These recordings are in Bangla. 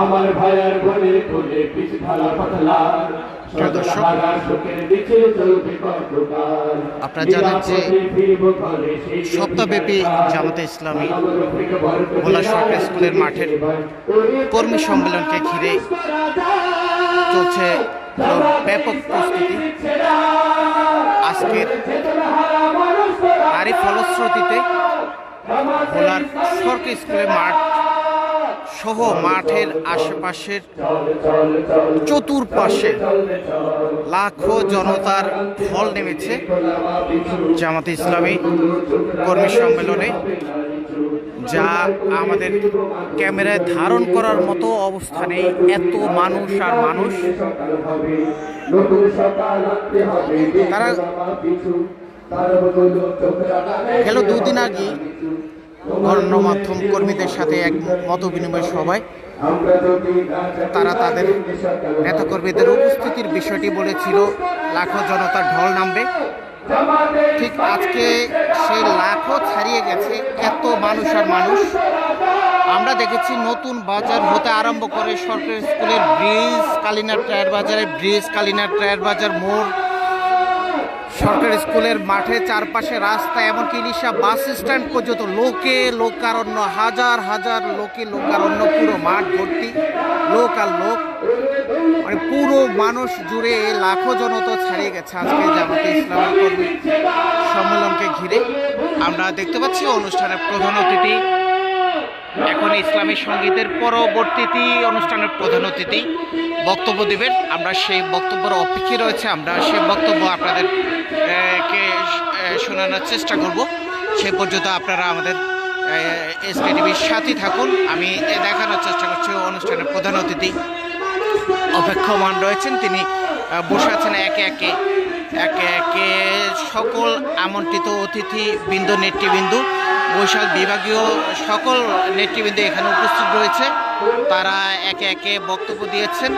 আমার ভাইয়ার বলে কোলে পিছ ঢালা পাতলা আপনারা জানেন যে সপ্তাহব্যাপী জামাতে ইসলামী ভোলা সরকারি স্কুলের মাঠের কর্মী সম্মেলনকে ঘিরে চলছে ব্যাপক প্রস্তুতি। আজকের তারই ফলশ্রুতিতে ভোলার সরকারি স্কুলের মাঠ সহ মাঠের আশেপাশের চতুর্পাশে লাখো জনতার ফল নেমেছে জামাতে ইসলামী কর্মী সম্মেলনে, যা আমাদের ক্যামেরায় ধারণ করার মতো অবস্থা নেই এত মানুষ আর মানুষ। তারা গেল দুদিন আগে গণমাধ্যম কর্মীদের সাথে এক মত বিনিময় সভায় তারা তাদের নেতাকর্মীদের উপস্থিতির বিষয়টি বলেছিল, লাখো জনতার ঢল নামবে। ঠিক আজকে সেই লাখো ছাড়িয়ে গেছে এত মানুষ আর মানুষ। আমরা দেখেছি নতুন বাজার হতে আরম্ভ করে সরকারি স্কুলের ব্রিজ কালিনার টায়ার বাজারের ব্রিজ কালিনার টায়ার বাজার মোড় সরকারি স্কুলের মাঠে চারপাশে রাস্তা, এমনকি ইলিশা বাস স্ট্যান্ড পর্যন্ত লোকে লোকারণ্য, হাজার হাজার লোকে লোকারণ্য, পুরো মাঠ ভর্তি, লোক আর লোক। মানে পুরো মানুষ জুড়ে লাখো জনতা ছাড়িয়ে গেছে আজকে জামাতে ইসলামের কর্মী সম্মেলনকে ঘিরে। আমরা দেখতে পাচ্ছি অনুষ্ঠানের প্রধান অতিথি এখন ইসলামী সঙ্গীতের পরবর্তীতে অনুষ্ঠানের প্রধান অতিথি বক্তব্য দেবেন। আমরা সেই বক্তব্যের অপেক্ষায় রয়েছে। আমরা সেই বক্তব্য আপনাদের কে শোনানোর চেষ্টা করব। সে পর্যন্ত আপনারা আমাদের এসকে টিভির সাথে থাকুন। আমি দেখানোর চেষ্টা করছি অনুষ্ঠানের প্রধান অতিথি। অপেক্ষমান রয়েছেন তিনি। বসে আছেন একে একে একে একে সকল আমন্ত্রিত অতিথি বিন্দু, নেতৃবৃন্দু, বৈশাখ বিভাগীয় সকল নেতৃবৃন্দ এখানে উপস্থিত রয়েছে। তারা একে একে বক্তব্য দিয়েছেন।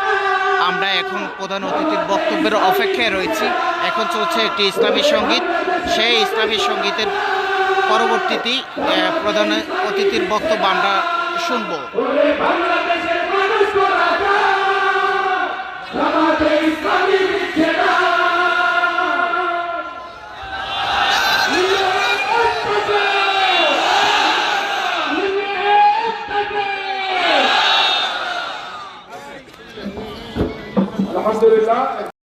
আমরা এখন প্রধান অতিথির বক্তব্যের অপেক্ষায় রয়েছি। এখন চলছে একটি ইসলামী সংগীত। সেই ইসলামী সঙ্গীতের পরবর্তীতে প্রধান অতিথির বক্তব্য আমরা শুনব। Alhamdulillah.